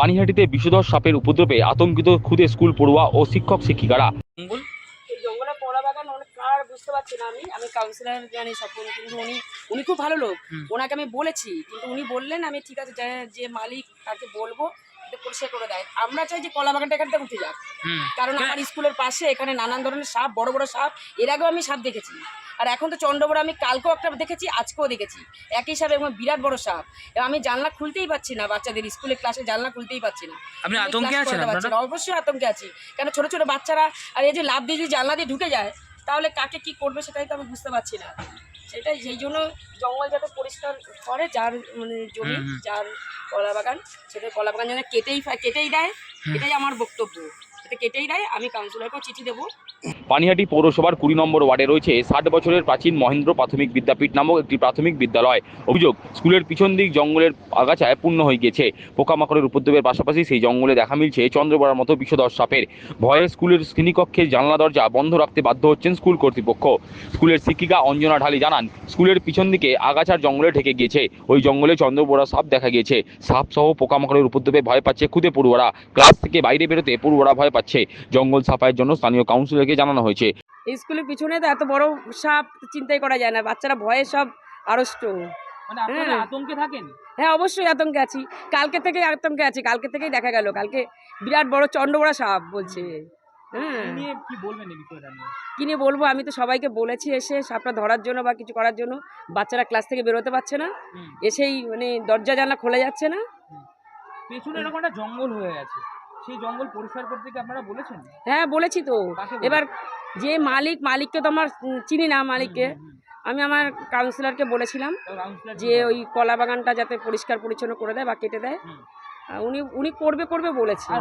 পানিহাটিতে বিষধর সাপের উপদ্রবে আতঙ্কিত খুদে স্কুল পড়ুয়া ও শিক্ষক শিক্ষিকারা। এই জঙ্গলে কলা বাগান আর বুঝতে পারছি না আমি। আমি কাউন্সিলার জানি সব কিন্তু উনি উনি খুব ভালো লোক। ওনাকে আমি বলেছি কিন্তু উনি বললেন আমি ঠিক আছে যে- মালিক তাকে বলব পরিষ্কার করে দেয়। আমরা চাই যে কলা বাগানটা এখান থেকে উঠে যাক। কারণ। আমার স্কুলের পাশে এখানে নানান ধরনের সাপ বড় বড় সাপ এর আগেও আমি সাপ দেখেছি। আর এখন তো চন্দ্রবড় আমি কালকেও একটা দেখেছি আজকেও দেখেছি। একই সাপ এবং বিরাট বড় সাপ। এবং আমি জানলা খুলতেই পাচ্ছি না বাচ্চাদের স্কুলের ক্লাসে জানলা খুলতেই পাচ্ছি না। আপনি আতঙ্কে আছেন আপনারা। অবশ্যই আতঙ্কে আছি। কেন ছোট ছোট বাচ্চারা আর এই যে লাভ দিয়ে যদি জানলা দিয়ে ঢুকে যায় তাহলে কাকে কি করবে সেটাই তো আমি বুঝতে পারছি না। সেটাই সেই জন্য জঙ্গল যাতে পরিষ্কার করে যার মানে জমি। যার কলা বাগান সেটা কলা বাগান যেন কেটেই কেটেই দেয় এটাই আমার বক্তব্য যাতে কেটেই দেয় আমি কাউন্সিলরকেও চিঠি দেবো। পানিহাটি পৌরসভার কুড়ি নম্বর ওয়ার্ডে রয়েছে ষাট বছরের প্রাচীন মহেন্দ্র প্রাথমিক বিদ্যাপীঠ নামক একটি প্রাথমিক বিদ্যালয়। অভিযোগ, স্কুলের পিছন দিক জঙ্গলের আগাছায় পূর্ণ হয়ে গিয়েছে। পোকামাকড়ের উপদ্রবের পাশাপাশি সেই জঙ্গলে দেখা মিলছে চন্দ্রবড়ার মতো বিষধর সাপের। ভয়ে স্কুলের শ্রেণীকক্ষের জানলা দরজা বন্ধ রাখতে বাধ্য হচ্ছেন স্কুল কর্তৃপক্ষ। স্কুলের শিক্ষিকা অঞ্জনা ঢালি জানান, স্কুলের পিছন দিকে আগাছার জঙ্গলে ঢেকে গিয়েছে। ওই জঙ্গলে চন্দ্রবড়া সাপ দেখা গিয়েছে। সাপ সহ পোকামাকড়ের উপদ্রবে ভয় পাচ্ছে খুদে পড়ুয়ারা। ক্লাস থেকে বাইরে বেরোতে পড়ুয়ারা ভয় পাচ্ছে। জঙ্গল সাফাইয়ের জন্য স্থানীয় কাউন্সিলরকে জানানো হয়েছে। স্কুলের পিছনে তো এত বড় সাপ চিন্তাই করা যায় না বাচ্চারা ভয়ে সব আড়ষ্ট। মানে আতঙ্কে থাকেন? হ্যাঁ অবশ্যই আতঙ্কে আছি। কালকে থেকেই আতঙ্কে আছি কালকে থেকেই দেখা গেল কালকে বিরাট বড় চন্ডবড়া সাপ বলছে। হ্যাঁ। কি বলবেন এই বিষয়টা নিয়ে? বলব আমি তো সবাইকে বলেছি এসে সাপটা ধরার জন্য বা কিছু করার জন্য বাচ্চারা ক্লাস থেকে বেরোতে পারছে না। এসেই মানে দরজা জানলা খোলা যাচ্ছে না। পেছনে এরকম একটা জঙ্গল হয়ে আছে সেই জঙ্গল পরিষ্কার করতে কি আপনারা বলেছেন? হ্যাঁ বলেছি তো। এবার যে মালিক মালিককে তো আমার চিনি না মালিককে। আমি আমার কাউন্সিলরকে বলেছিলাম যে ওই কলা বাগানটা যাতে পরিষ্কার পরিচ্ছন্ন করে দেয় বা কেটে দেয়। উনি উনি করবে করবে বলেছে।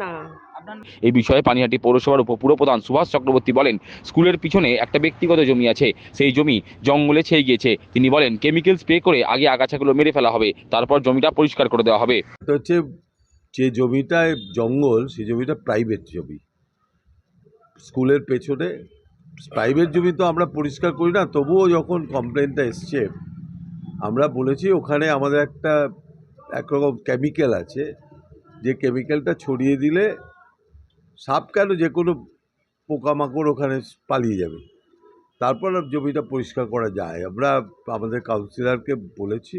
না। আপনার এই বিষয়ে পানিহাটি পৌরসভার উপপুরপ্রধান সুভাষ চক্রবর্তী বলেন স্কুলের পিছনে একটা ব্যক্তিগত জমি আছে সেই জমি জঙ্গলে ছেয়ে গিয়েছে। তিনি বলেন কেমিক্যাল স্প্রে করে আগে আগাছাগুলো মেরে ফেলা হবে তারপর জমিটা পরিষ্কার করে দেওয়া হবে। এটা হচ্ছে যে জমিটায় জঙ্গল সেই জমিটা প্রাইভেট জমি। স্কুলের পেছনে প্রাইভেট জমি তো আমরা পরিষ্কার করি না, তবুও যখন কমপ্লেনটা এসছে, আমরা বলেছি ওখানে আমাদের একটা একরকম কেমিক্যাল আছে, যে কেমিক্যালটা ছড়িয়ে দিলে সাপ কেন যে কোনো পোকামাকড় ওখানে পালিয়ে যাবে। তারপর জমিটা পরিষ্কার করা যায়। আমরা, আমাদের কাউন্সিলরকে বলেছি